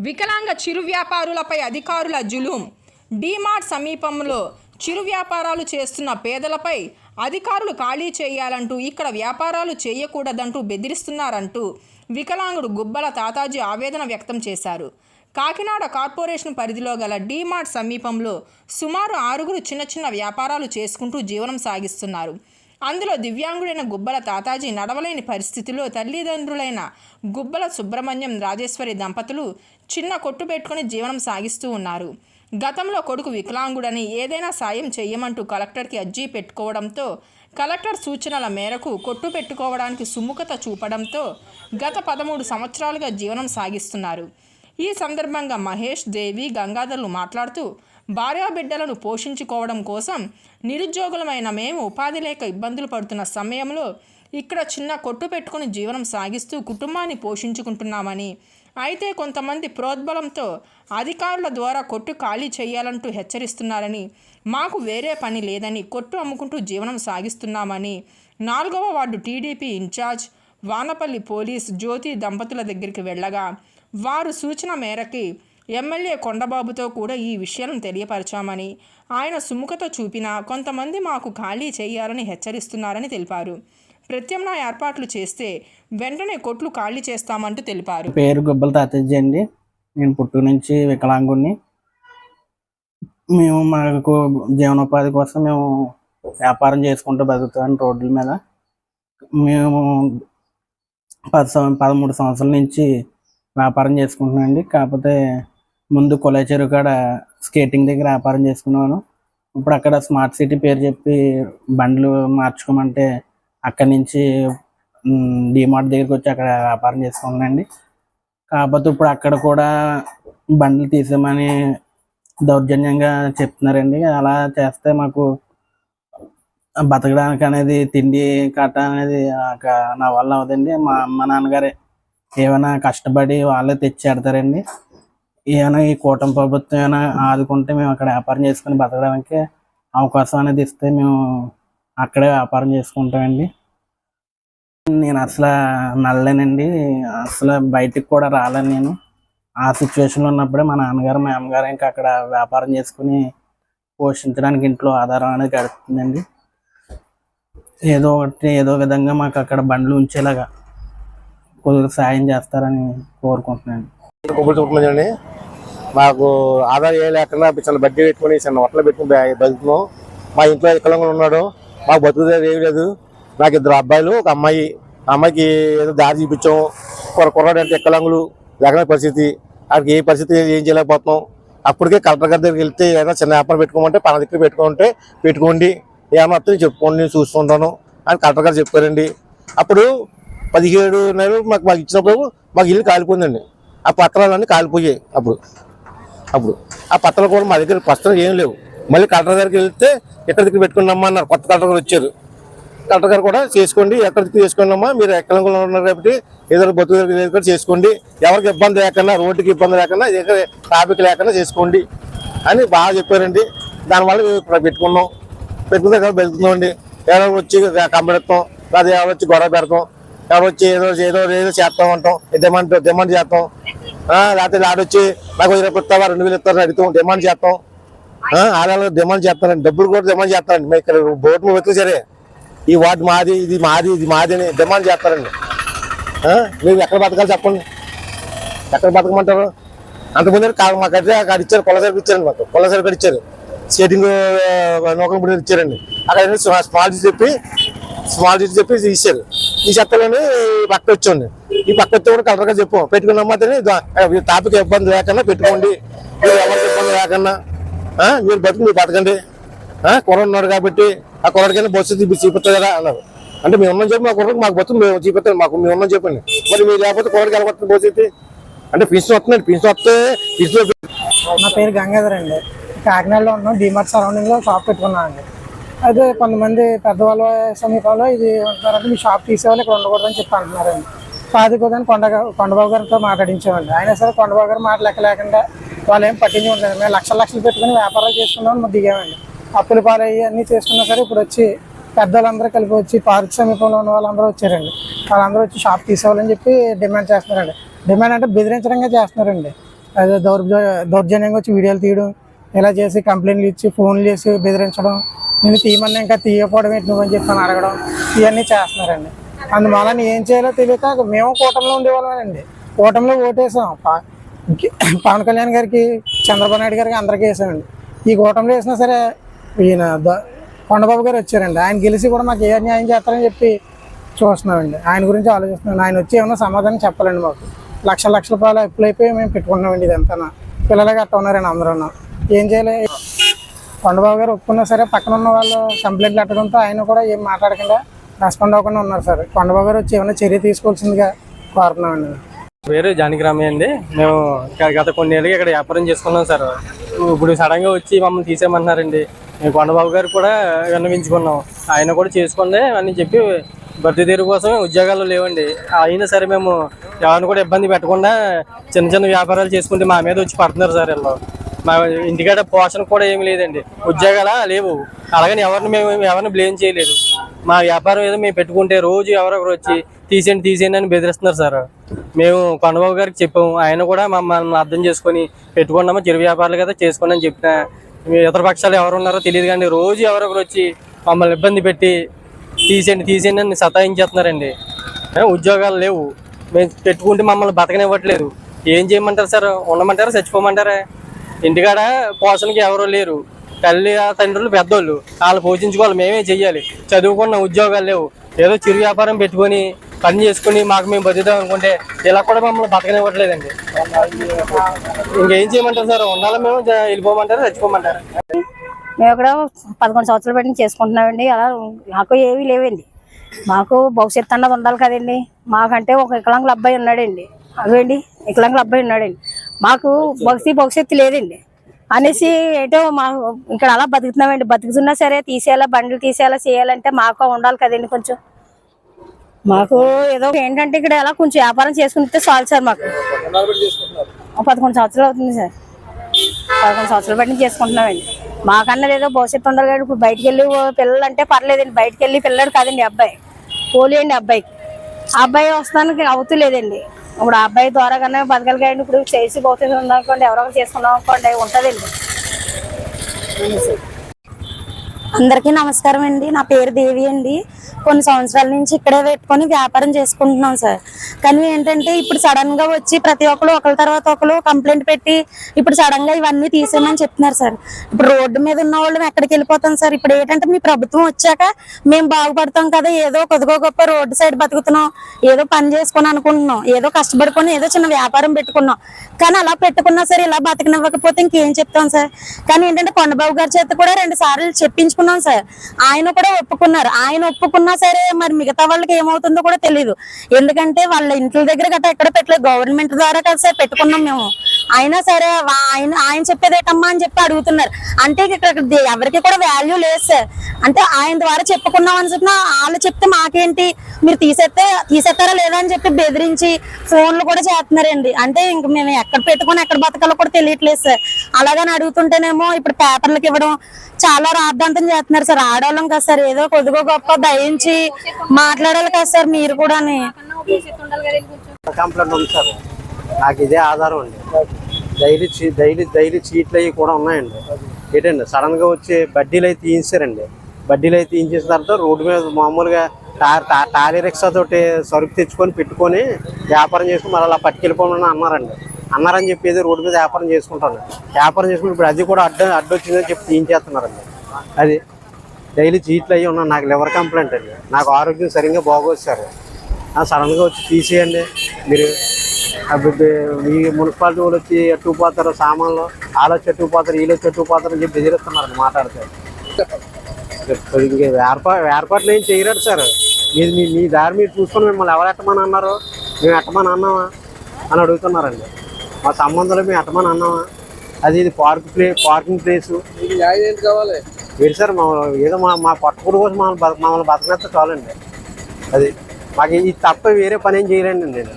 వికలాంగ చిరు వ్యాపారులపై అధికారుల జులుం. డీమార్ట్ సమీపంలో చిరు వ్యాపారాలు చేస్తున్న పేదలపై అధికారులు ఖాళీ చేయాలంటూ ఇక్కడ వ్యాపారాలు చేయకూడదంటూ బెదిరిస్తున్నారంటూ వికలాంగుడు గుబ్బల తాతాజీ ఆవేదన వ్యక్తం చేశారు. కాకినాడ కార్పొరేషన్ పరిధిలో గల డీమార్ట్ సమీపంలో సుమారు ఆరుగురు చిన్న చిన్న వ్యాపారాలు చేసుకుంటూ జీవనం సాగిస్తున్నారు. అందులో దివ్యాంగుడైన గుబ్బల తాతాజీ నడవలేని పరిస్థితిలో తల్లిదండ్రులైన గుబ్బల సుబ్రహ్మణ్యం రాజేశ్వరి దంపతులు చిన్న కొట్టు పెట్టుకుని జీవనం సాగిస్తూ ఉన్నారు. గతంలో కొడుకు వికలాంగుడని ఏదైనా సాయం చేయమంటూ కలెక్టర్కి అర్జీ పెట్టుకోవడంతో కలెక్టర్ సూచనల మేరకు కొట్టు పెట్టుకోవడానికి సుముఖత చూపడంతో గత పదమూడు సంవత్సరాలుగా జీవనం సాగిస్తున్నారు. ఈ సందర్భంగా మహేష్ దేవి గంగాధర్లు మాట్లాడుతూ భార్యాబిడ్డలను పోషించుకోవడం కోసం నిరుద్యోగులమైన మేము ఉపాధి లేక ఇబ్బందులు పడుతున్న సమయంలో ఇక్కడ చిన్న కొట్టు పెట్టుకుని జీవనం సాగిస్తూ కుటుంబాన్ని పోషించుకుంటున్నామని. అయితే కొంతమంది ప్రోద్బలంతో అధికారుల ద్వారా కొట్టు ఖాళీ చేయాలంటూ హెచ్చరిస్తున్నారని మాకు వేరే పని లేదని కొట్టు అమ్ముకుంటూ జీవనం సాగిస్తున్నామని. నాలుగవ ward TDP incharge Vanapalli police Jyothi దంపతుల దగ్గరికి వెళ్ళగా వారు సూచన మేరకి ఎమ్మెల్యే కొండబాబుతో కూడా ఈ విషయాలను తెలియపరచామని. ఆయన సుముఖత చూపినా కొంతమంది మాకు ఖాళీ చేయాలని హెచ్చరిస్తున్నారని తెలిపారు. ప్రత్యామ్నాయ ఏర్పాట్లు చేస్తే వెంటనే కొట్లు ఖాళీ చేస్తామంటూ తెలిపారు. పేరు గుబ్బల తాతయ్య అండి. నేను పుట్టు నుంచి వికలాంగుణ్ణి. మేము మాకు జీవనోపాధి కోసం మేము వ్యాపారం చేసుకుంటూ బతుకుతాం రోడ్ల మీద. మేము పది సంవ పదమూడు సంవత్సరాల నుంచి వ్యాపారం చేసుకుంటున్నానండి కాకపోతే ముందు కొలై చెరువు కాడ స్కేటింగ్ దగ్గర వ్యాపారం చేసుకున్నాను ఇప్పుడు అక్కడ స్మార్ట్ సిటీ పేరు చెప్పి బండ్లు మార్చుకోమంటే అక్కడి నుంచి డిమార్ట్ దగ్గరికి వచ్చి అక్కడ వ్యాపారం చేసుకున్నానండి. కాకపోతే ఇప్పుడు అక్కడ కూడా బండ్లు తీసామని దౌర్జన్యంగా చెప్తున్నారండి. అలా చేస్తే మాకు బతకడానికి అనేది తిండి కట్ట అనేది నాకు నా వల్ల అవదండి మా అమ్మ నాన్నగారే ఏమైనా కష్టపడి వాళ్ళే తెచ్చి పెడతారండి ఏమైనా ఈ కూటమి ప్రభుత్వం ఏమైనా ఆదుకుంటే మేము అక్కడ వ్యాపారం చేసుకుని బతకడానికి అవకాశం అనేది ఇస్తే మేము అక్కడే వ్యాపారం చేసుకుంటామండి. నేను అసలు నల్లలేనండి అసలు బయటికి కూడా రాలేను నేను. ఆ సిచ్యువేషన్లో ఉన్నప్పుడే మా నాన్నగారు మా అమ్మగారు ఇంకా అక్కడ వ్యాపారం చేసుకుని పోషించడానికి ఇంట్లో ఆధారం అనేది గడుపుతుందండి. ఏదో ఒకటి ఏదో విధంగా మాకు అక్కడ బండ్లు ఉంచేలాగా కొద్దిగా సాయం చేస్తారని కోరుకుంటున్నాను. కొబ్బరి చుట్టుకుందండి మాకు ఆదాయం ఏ లేకుండా చిన్న బడ్డీ పెట్టుకుని చిన్న వట్టలు పెట్టుకుని బ- బతుకుతున్నాం మా ఇంట్లో వికలాంగులు ఉన్నాడు మాకు బతుకుదేది ఏమి లేదు. నాకు ఇద్దరు అబ్బాయిలు ఒక అమ్మాయి. అమ్మాయికి ఏదో దారి చూపించాం. కుర్ర కుర్రాడు అంటే వికలాంగులు లేకనే పరిస్థితి. ఆడికి ఏ పరిస్థితి ఏం చేయలేకపోతున్నాం. అప్పటికే కలెక్టర్ గారి దగ్గరికి వెళ్తే ఏదైనా చిన్న వ్యాపారం పెట్టుకోమంటే పన దగ్గర పెట్టుకుంటే పెట్టుకోండి. ఏమన్నా వస్తే చెప్పుకోండి నేను చూస్తుంటాను అని కలెక్టర్ గారు చెప్పారండి. అప్పుడు పదిహేడు నెలలు మాకు మాకు ఇచ్చినప్పుడు మాకు ఇల్లు కాలిపోయిందండి. ఆ పత్రాలన్నీ కాలిపోయాయి అప్పుడు. అప్పుడు. ఆ పత్రాలు కూడా మా దగ్గర పత్రాలు ఏం లేవు. మళ్ళీ కలెక్టర్ గారికి వెళ్తే ఎక్కడ దగ్గర పెట్టుకున్నామా అన్నారు. కొత్త కలెక్టర్ గారు వచ్చారు. కలెక్టర్ గారు కూడా చేసుకోండి ఎక్కడ దగ్గర చేసుకోండమ్మా మీరు ఎక్కడ ఉన్నారు కాబట్టి ఏదైనా బతుకు దగ్గర చేసుకోండి. ఎవరికి ఇబ్బంది లేకుండా రోడ్డుకి ఇబ్బంది లేకుండా ఎక్కడ ట్రాఫిక్ లేకుండా చేసుకోండి అని బాగా చెప్పారండి. దానివల్ల మేము పెట్టుకున్నాం. పెట్టుకున్న దగ్గర వెళ్తున్నామండి ఎవరో వచ్చి కంబడెత్తాం లేదా ఎవరు వచ్చి గొడవ పెడతాం. ఎవరు వచ్చి ఏదో ఏదో ఏదో చేస్తాం అంటాం. డిమాండ్ డిమాండ్ చేస్తాం. లేకపోతే ఆడొచ్చి నాకు ఇరవై రూపాయలు ఇస్తావా రెండు వేలు ఇస్తారని అడుగుతాం డిమాండ్ చేస్తాం. ఆ, ఆడవాళ్ళు డిమాండ్ చేస్తానండి డబ్బులు కూడా డిమాండ్ చేస్తారండి. మేము ఇక్కడ బోట్ మీద సరే. ఈ వార్డు మాది ఇది మాది ఇది మాది అని డిమాండ్ చేస్తారండి. మీరు ఎక్కడ బతకాలి చెప్పండి. ఎక్కడ బతకమంటారు? అంతకుముందు కాదు మాకైతే అక్కడ ఇచ్చారు పొల సరుకు ఇచ్చారండి మాకు. పొల సరుకు ఇచ్చారు. స్కేటింగ్ నూకలు ఇచ్చారండి. అక్కడ స్మాల్ చెప్పి స్మాల్ చెప్పి ఇచ్చారు. ఈ చెత్తలోనే పక్క వచ్చండి ఈ పక్క వచ్చి కూడా కలర్గా చెప్పు. పెట్టుకున్న మాత్రమే టాపిక్ ఇబ్బంది లేకుండా పెట్టుకోండి. మీరు ఎవరికి ఇబ్బంది లేకుండా మీరు బతుకు మీరు బతకండి. ఆ, కుర్ర ఉన్నాడు కాబట్టి ఆ కుర్రడికైనా బస్సు తీపి చూపిస్తుంది కదా అన్నారు. అంటే మేము ఉన్నాం చెప్పి మా కుర్రకు మాకు బతుకు మేము చూపిస్తాను మాకు మేము ఉన్నాం చెప్పండి. మరి మీరు లేకపోతే కుర్రకి వెళ్ళబడుతుంది బస్సు అంటే పిన్స్ వస్తున్నాడు పిన్స్ వస్తే పిన్స్లో నా పేరు గంగాధర్ అండి. కాకినాడలో ఉన్నాం డిమార్ట్ సరౌండింగ్లో షాప్ పెట్టుకున్నాం అండి. అయితే కొంతమంది పెద్దవాళ్ళ సమీపంలో ఇది ఉంటున్నారంటే మీ షాప్ తీసేవాళ్ళు ఇక్కడ ఉండకూడదని చెప్పి అంటున్నారండి. కాదు కుదని కొండ కొండబాబు గారితో మాట్లాడించామండి అయినా సరే కొండబాబు గారు మాట లెక్క లేకుండా వాళ్ళు ఏం పట్టించుకుంటారు మేము లక్షల లక్షలు పెట్టుకుని వ్యాపారాలు చేసుకున్నామని మేము దిగామండి. అప్పులు పాలయ్యి అన్నీ చేసుకున్నా సరే ఇప్పుడు వచ్చి పెద్దలందరూ కలిపి వచ్చి పార్క్ సమీపంలో ఉన్న వాళ్ళందరూ వచ్చారండి. వాళ్ళందరూ వచ్చి షాప్ తీసేవాళ్ళని చెప్పి డిమాండ్ చేస్తున్నారండి. డిమాండ్ అంటే బెదిరించడంగా చేస్తున్నారండి. అదే దౌర్జ దౌర్జన్యంగా వచ్చి వీడియోలు తీయడం ఇలా చేసి కంప్లైంట్లు ఇచ్చి ఫోన్లు చేసి బెదిరించడం నేను తీయమన్నా ఇంకా తీయకపోవడం ఏంటి నువ్వు అని అడగడం ఇవన్నీ చేస్తున్నారండి. అందువల్ల ఏం చేయాలో తెలియక మేము కూటమిలో ఉండేవాళ్ళమేనండి కూటమిలో ఓటేసాం. పవన్ కళ్యాణ్ గారికి చంద్రబాబు నాయుడు గారికి అందరికీ వేసామండి. ఈ కూటమిలో వేసినా సరే ఈయన కొండబాబు గారు వచ్చారండి. ఆయన గెలిచి కూడా మాకు ఏ న్యాయం చేస్తారని చెప్పి చూస్తున్నామండి. ఆయన గురించి ఆలోచిస్తున్నాం. ఆయన వచ్చి ఏమన్నా సమాధానం చెప్పాలండి మాకు. లక్ష లక్షల రూపాయలు అప్పులైపోయి మేము పెట్టుకున్నామండి ఇదంతా పిల్లలే గట్ట ఉన్నారండి అందరూ ఏం చేయలే? కొండబాబు గారు ఒప్పుకున్నా సరే పక్కన ఉన్న వాళ్ళు కంప్లైంట్లు పెట్టడంతో ఆయన కూడా ఏం మాట్లాడకుండా రెస్పాండ్ అవ్వకుండా ఉన్నారు సార్. కొండబాబు గారు వచ్చి ఏమైనా చర్య తీసుకోవాల్సిందిగా కోరుతున్నామండి పేరు జానకిరామయ్య అండి. మేము గత కొన్ని ఏళ్ళకి ఇక్కడ వ్యాపారం చేసుకున్నాం సార్. ఇప్పుడు సడన్గా వచ్చి మమ్మల్ని తీసేయమన్నారండి. మేము కొండబాబు గారు కూడా విన్నవించుకున్నాం. ఆయన కూడా చేసుకోండి అని చెప్పి భర్తీ తీరు కోసం ఉద్యోగాలు లేవండి. అయినా సరే మేము ఎవరిని కూడా ఇబ్బంది పెట్టకుండా చిన్న చిన్న వ్యాపారాలు చేసుకుంటే మా మీద వచ్చి పడుతున్నారు సార్ వీళ్ళు. మా ఇంటికాడ పోషణ కూడా ఏమి లేదండి. ఉద్యోగాల లేవు. అలాగని ఎవరిని మేము ఎవరిని బ్లేమ్ చేయలేదు. మా వ్యాపారం ఏదో మేము పెట్టుకుంటే రోజు ఎవరొకరు వచ్చి తీసేయండి తీసేయండి అని బెదిరిస్తున్నారు సార్. మేము కొండబాబు గారికి చెప్పాము. ఆయన కూడా మమ్మల్ని అర్థం చేసుకొని పెట్టుకున్నాము. చిరు వ్యాపారాలు కదా చేసుకోండి అని చెప్పిన. మీ ఇతర పక్షాలు ఎవరు ఉన్నారో తెలియదు కానీ రోజు ఎవరొకరు వచ్చి మమ్మల్ని ఇబ్బంది పెట్టి తీసేయండి తీసేయండి అని సతాయించేస్తున్నారండి. ఉద్యోగాలు లేవు. మేము పెట్టుకుంటే మమ్మల్ని బతకనివ్వట్లేదు. ఏం చేయమంటారు సార్? ఉండమంటారా? చచ్చిపోమంటారా? ఇంటికాడ పోషణకి ఎవరు లేరు. తల్లి తండ్రులు పెద్దోళ్ళు. వాళ్ళు పోషించుకోవాలి. మేమే చెయ్యాలి. చదువుకున్న ఉద్యోగాలు లేవు. ఏదో చిరు వ్యాపారం పెట్టుకొని పని చేసుకుని మాకు మేము బతుకుతాం అనుకుంటే ఇలా కూడా మమ్మల్ని బతకనివ్వట్లేదండి. ఇంకేం చేయమంటారు సార్? ఉండాలి మేము వెళ్ళిపోమంటారు? చచ్చిపోమంటారు? మేము ఇక్కడ పదకొండు సంవత్సరాలు పెట్టి చేసుకుంటున్నామండి. అలా నాకు ఏమీ లేవండి. మాకు భవిష్యత్తు అన్నది ఉండాలి కదండి. మాకంటే ఒక వికలాంగుల అబ్బాయి ఉన్నాడండి. అవేండి? వికలాంగుల అబ్బాయి ఉన్నాడండి. మాకు భక్తి భవిష్యత్తు లేదండి. అనేసి ఏంటో మా ఇక్కడ అలా బతుకుతున్నామండి. బతుకుతున్నా సరే తీసేయాలా బండ్లు తీసేయాలా చేయాలంటే మాకు ఉండాలి కదండి కొంచెం. మాకు ఏదో ఏంటంటే ఇక్కడ ఎలా కొంచెం వ్యాపారం చేసుకుంటే చాలు సార్ మాకు. పదకొండు సంవత్సరాలు అవుతుంది సార్. పదకొండు సంవత్సరాలు బట్టి చేసుకుంటున్నామండి. మాకన్నది ఏదో భవిష్యత్తు ఉండాలి కానీ ఇప్పుడు బయటికి వెళ్ళి పిల్లలు అంటే పర్లేదండి. బయటికి వెళ్ళి పిల్లడు కాదండి అబ్బాయి. పోలియండి అబ్బాయికి. ఆ అబ్బాయి వస్తానికి అవుతులేదండి ఇప్పుడు ఆ అబ్బాయి ద్వారా కన్నా బతకాలి ఇప్పుడు చేసి పోతుంది ఉందనుకోండి ఎవరో ఒకరు చేసుకున్నాం అనుకోండి ఉంటుందండి. అందరికీ నమస్కారం అండి. నా పేరు దేవి అండి. కొన్ని సంవత్సరాల నుంచి ఇక్కడే పెట్టుకొని వ్యాపారం చేసుకుంటున్నాం సార్. కానీ ఏంటంటే ఇప్పుడు సడన్గా వచ్చి ప్రతి ఒక్కరు ఒకరి తర్వాత ఒకరు కంప్లైంట్ పెట్టి ఇప్పుడు సడన్గా ఇవన్నీ తీసేయమని చెప్తున్నారు సార్. ఇప్పుడు రోడ్డు మీద ఉన్న వాళ్ళు ఎక్కడికి వెళ్ళిపోతాం సార్? ఇప్పుడు ఏంటంటే మీ ప్రభుత్వం వచ్చాక మేము బాగుపడతాం కదా ఏదో కొద్దిగో గొప్ప రోడ్డు సైడ్ బతుకుతున్నాం ఏదో పని చేసుకొని అనుకుంటున్నాం ఏదో కష్టపడుకొని ఏదో చిన్న వ్యాపారం పెట్టుకున్నాం. కానీ అలా పెట్టుకున్నా సరే ఇలా బతకనివ్వకపోతే ఇంకేం చెప్తాం సార్? కానీ ఏంటంటే కొండబాబు గారి చేత కూడా రెండు సార్లు చెప్పించుకున్నాం సార్. ఆయన కూడా ఒప్పుకున్నారు. ఆయన ఒప్పుకున్నా సరే మరి మిగతా వాళ్ళకి ఏమవుతుందో కూడా తెలియదు ఎందుకంటే వాళ్ళ ఇంట్ల దగ్గర గట్రా ఎక్కడ పెట్టలేదు. గవర్నమెంట్ ద్వారా కదా సార్ పెట్టుకున్నాం మేము. అయినా సరే ఆయన ఆయన చెప్పేదేటమ్మా అని చెప్పి అడుగుతున్నారు. అంటే ఇక్కడ ఎవరికి కూడా వాల్యూ లేదు సార్. అంటే ఆయన ద్వారా చెప్పుకున్నాం అని చెప్పిన వాళ్ళు చెప్తే మాకేంటి? మీరు తీసేస్తే తీసేస్తారా లేదా అని చెప్పి బెదిరించి ఫోన్లు కూడా చేస్తున్నారండి. అంటే ఇంక మేము ఎక్కడ పెట్టుకొని ఎక్కడ బతకాలో కూడా తెలియట్లేదు సార్. అలాగని అడుగుతుంటేనేమో ఇప్పుడు పేపర్లకు ఇవ్వడం చాలా రాద్ధాంతం చేస్తున్నారు సార్. ఆడవాళ్ళం కదా సార్. ఏదో కొద్దిగా గొప్ప దయించి మాట్లాడాలి కదా సార్ మీరు కూడా కంప్లైంట్ ఉంది సార్. నాకు ఇదే ఆధారం అండి. డైలీ డైలీ డైలీ చీట్లు అవి కూడా ఉన్నాయండి. ఏంటండి సడన్గా వచ్చి బడ్డీలు అయితే తీయించారండి. బడ్డీలు అయితే తీయించేసిన తర్వాత రోడ్డు మీద మామూలుగా టా- టాలీ రిక్షా తోటి సరుకు తెచ్చుకొని పెట్టుకొని వ్యాపారం చేసుకుని మళ్ళీ అలా పట్టుకెళ్ళిపోమని అన్నారండి. అన్నారని చెప్పి ఏదో రోడ్డు మీద వ్యాపారం చేసుకుంటాను. వ్యాపారం చేసుకుని ఇప్పుడు అది కూడా అడ్డ అడ్డొచ్చిందని చెప్పి తీయించేస్తున్నారండి అది డైలీ చీట్లు అయ్యి ఉన్నాను నాకు లివర్ కంప్లైంట్ అండి. నాకు ఆరోగ్యం సరిగ్గా బాగోదు సార్. ఆ సడన్గా వచ్చి తీసేయండి. మీరు అప్పుడు ఈ మున్సిపాలిటీ వాళ్ళు వచ్చి ఎట్టుకుపోతారు సామాన్లు వాళ్ళు వచ్చి ఎట్టుకుపోతారు వీళ్ళు వచ్చి ఎట్టుకుపోతారు అని చెప్పి బెదిరిస్తున్నారు మాట్లాడితే. ఏర్పాట్లు ఏం చేయరాడు సార్. మీరు మీ మీ దారి మీరు చూసుకొని మిమ్మల్ని ఎవరు ఎట్టమని అన్నారు? మేము ఎట్టమని అన్నామా? అని అడుగుతున్నారండి. మా సంబంధాలు మేము ఎట్టమని అన్నామా? అది ఇది పార్క్ ప్లే పార్కింగ్ ప్లేస్ మీరు సార్ మా ఏదో మా మా పట్టుకుడు కోసం మమ్మల్ని మమ్మల్ని బతకనేస్తే చాలండి. అది మాకు ఇది తప్ప వేరే పని ఏం చేయలేండి నేను.